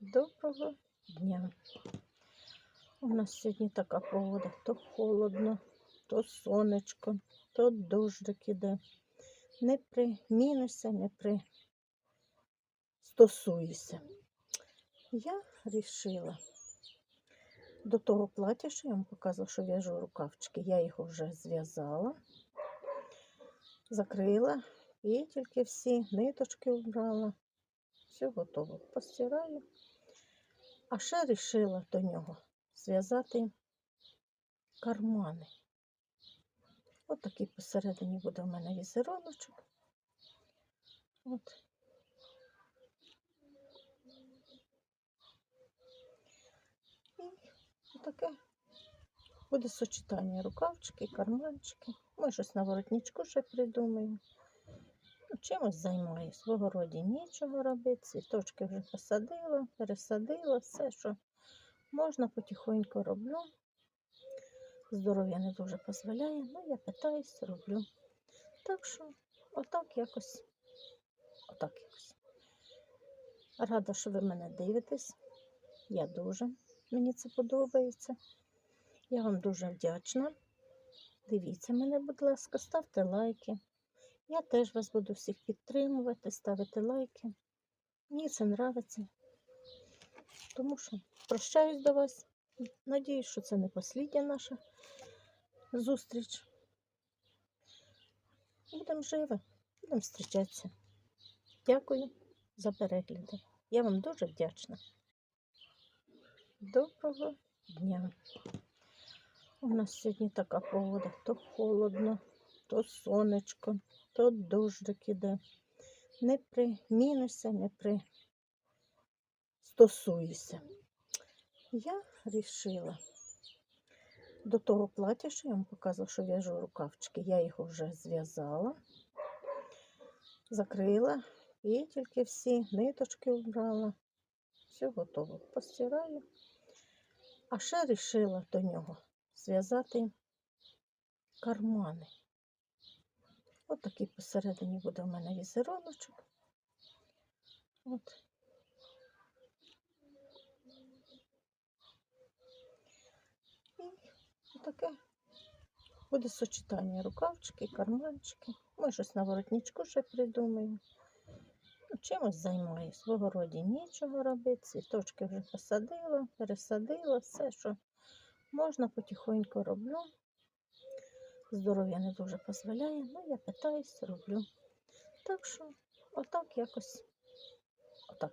Доброго дня. У нас сьогодні така погода. То холодно, то сонечко, то дождик іде. Не примінуйся, не пристосуйся. Я вирішила до того плаття, що я вам показувала, що в'яжу рукавчики, я його вже зв'язала, закрила і тільки всі ниточки вбрала. Все готово. Постираю. А ще вирішила до нього зв'язати кармани. От такий посередині буде в мене візеруночок. От. І таке буде сочетання рукавчики, карманчики. Ми щось на воротничку ще придумаємо. Чимось займаюсь. В огороді нічого робити. Цвіточки вже посадила, пересадила, все, що можна, потихоньку роблю. Здоров'я не дуже дозволяє, ну я питаюсь, роблю. Так що, отак якось. Отак якось. Рада, що ви мене дивитесь. Я дуже. Мені це подобається. Я вам дуже вдячна. Дивіться мене, будь ласка, ставте лайки. Я теж вас буду всіх підтримувати, ставити лайки. Мені це подобається. Тому що прощаюсь до вас. Надіюсь, що це не послідня наша зустріч. Будемо живі, будемо зустрічатися. Дякую за перегляди. Я вам дуже вдячна. Доброго дня. У нас сьогодні така погода. То холодно, то сонечко, то дождик іде. Не примінуйся, не пристосуйся. Я вирішила до того плаття, що я вам показувала, що в'яжу рукавчики, я його вже зв'язала, закрила і тільки всі ниточки вбрала. Все готово. Постираю. А ще вирішила до нього зв'язати кармани. От такий посередині буде в мене візеруночок. От. І таке буде сочетання рукавчики, карманчики. Ми щось на воротничку ще придумаємо. Ну, Чимось займаюсь. В огороді нічого робити. Цвіточки вже посадила, пересадила, все, що можна, потихоньку роблю. Здоров'я не дуже дозволяє, ну я питаюсь, роблю. Так що, отак якось. Отак.